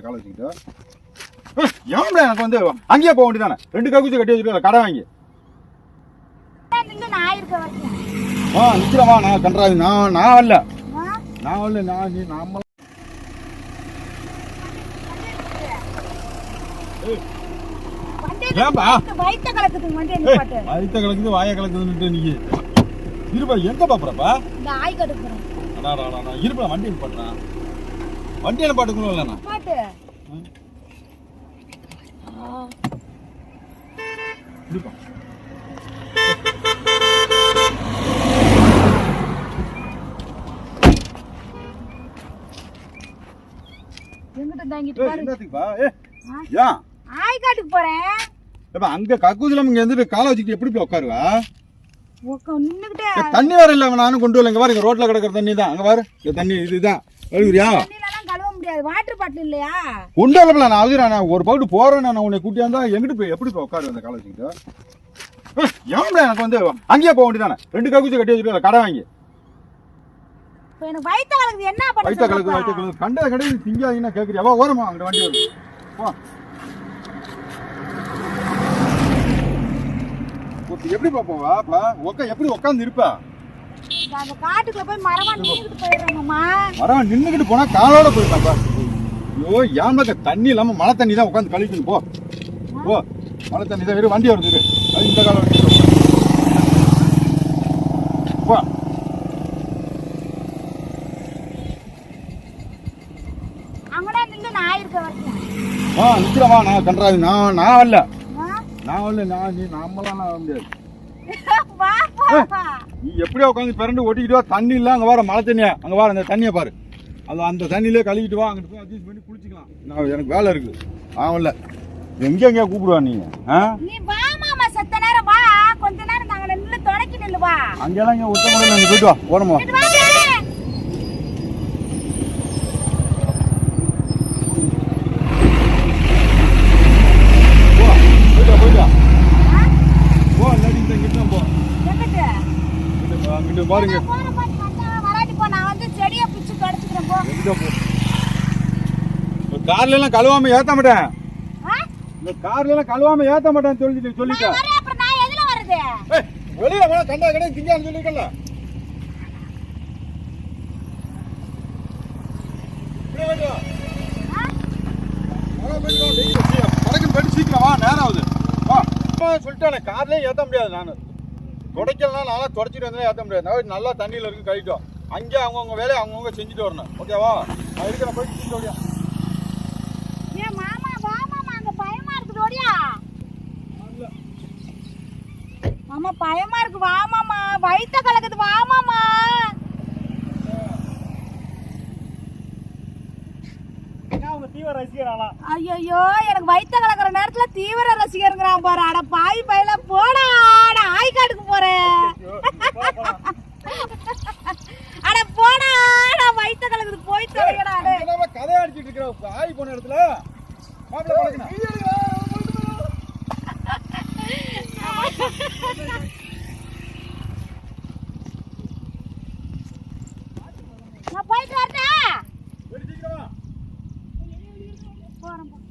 அந்த காலை வச்சுக்கிட்டு. ஏம்ல எனக்கு வந்து அங்கேயே போக வேண்டியதானே ரெண்டு ககுச்சி கட்டி வச்சுட்டு கடை வாங்கி. ஆ நிக்கிறமா நான் கன்றாவி. நான் நான் வரல? நான் வரல நான் நீ வண்டியை ஏன்பா? வயித்த கலக்குது வாய இருப்பா எங்க பாப்புறப்பா இந்த ஆய் கடுக்குறேன் அடாடா இருப்பா வண்டி நிப்பாட்டுறேன் வண்டியில பாட்டுக்கணும் இல்லைண்ணா. ஏப்பா அங்க கக்கூதுல இங்க இருந்துட்டு காலை வச்சுக்கிட்டு எப்படி போய் உட்காருவா தண்ணி வர இல்ல நானும் கொண்டு வரல. இங்க பாரு ரோட்ல கிடக்குற தண்ணி தான் அங்க பாரு தண்ணி இதுதான். முடியாது வாட்டர் பாட்டில் இல்லையா? வரல நான் அது நான் ஒரு பவுட்டு போறேன் நான் உன்னை கூட்டியாந்தா எங்கிட்டு போய் எப்படி போய் உட்காரு அந்த காலை வச்சுக்கிட்டு ஏய், ஏம்ல எனக்கு வந்து அங்கேயே போக வேண்டியதானே ரெண்டு ககுச்சி கட்டி வச்சுட்டு கடை வாங்கி. எனக்கு வயித்த கலக்குது என்ன பண்ண வயிற்ற கலக்கு வயிற்ற சொல்றப்பா? கலக்கு கண்ட கடையில் திங்காதீங்கன்னா கேட்குறியா வா ஓரமா அங்கிட்ட வண்டி போ இப்ப எப்படி பாப்போவா அப்ப. எப்படி உட்காந்து இருப்ப? அந்த காட்டுக்குள்ள போய் மரமா நின்னுகிட்டு போயிடுறேங்கம்மா. மரம் நின்னுக்கிட்டு போனா காலோட போயிருந்தாப்பா ஐயோ ஏமாக்க தண்ணி இல்லாம மழை தண்ணி தான் உட்காந்து கழிக்கணும். போ. போ. மழை தண்ணி தான் வெறும் வண்டி வருது. அது இந்த காலம். போ. ஆ நிக்கிறவா நான் கன்றாவி. நான் நான் வரல? நான் வரல. நான் நீ நம்மளாம் நான் முடியாது. எப்படியோ உட்காந்து பிறண்டு ஒட்டிக்கிட்டு வா. தண்ணி இல்ல அங்க வர மழை தண்ணியா? அங்க வர அந்த தண்ணியை பாரு. அது அந்த தண்ணியிலே கழுவிட்டு வா அங்கிட்டு போய் அட்ஜஸ்ட் பண்ணி குளிச்சுக்கலாம். நான் எனக்கு வேலை இருக்கு. ஆகல எங்க எங்கேயா கூப்பிடுவா நீ? ஆ? கொஞ்ச நேரம் நாங்க நில்லு தொடக்கி நில்லு வா. அங்கெல்லாம் இங்க போயிட்டு வா. ஓரமா இங்கிட்டு வாங்க போ போயிட்டு வா போயிட்டு வா ஆ? போ இல்லாட்டி இந்த இங்கிட்டு போ எங்கிட்டு இங்கிட்டு வா, இங்கிட்டு பாருங்க நான் போற பாட்டு வந்தா வராட்டி போ நான் வந்து செடியை பிச்சு கடிச்சுக்கிறேன் போ எங்கிட்ட போ இந்த கார்ல எல்லாம் கழுவாம ஏத்த மாட்டேன்? இந்த கார்ல எல்லாம் கழுவாம ஏத்த மாட்டேன் சொல்லிட்டு. சொல்லிட்டேன் வெளியில போனா கண்டா கடை திங்கான்னு போயிட்டு சீக்கிரம் வா நேரம் ஆகுது. வா சொல்லிட்டேன் கார்லயே ஏத்த முடியாது நான். துடைக்கலாம் நல்லா தொடச்சிட்டு வந்தா ஏத்த முடியாது. நல்லா தண்ணியில இருக்கு கழிட்டோம் அங்கே அவங்கவுங்க வேலையை அவங்கவுங்க செஞ்சுட்டு வரணும். ஓகேவா நான் இருக்கிற ஓடியா? ஏன் மாமா பயமா இருக்கு வா மாமா வயித்த கலக்குது. வா தீவிர ரசிகராலாம் ஐயோ எனக்கு வயித்த கலக்கிற நேரத்துல தீவிர ரசிகருங்கிறான் பாரு. அட பாய் பையில போடா நான் ஆய்காட்டுக்கு போறேன் அட போடா நான் வயித்த கலக்குது போய் தொலைங்கடா கதை அடிச்சிட்டு இருக்கிற? ஆய் போன இடத்துல? நான் போயிட்டு வரட்டா? போகிறேன்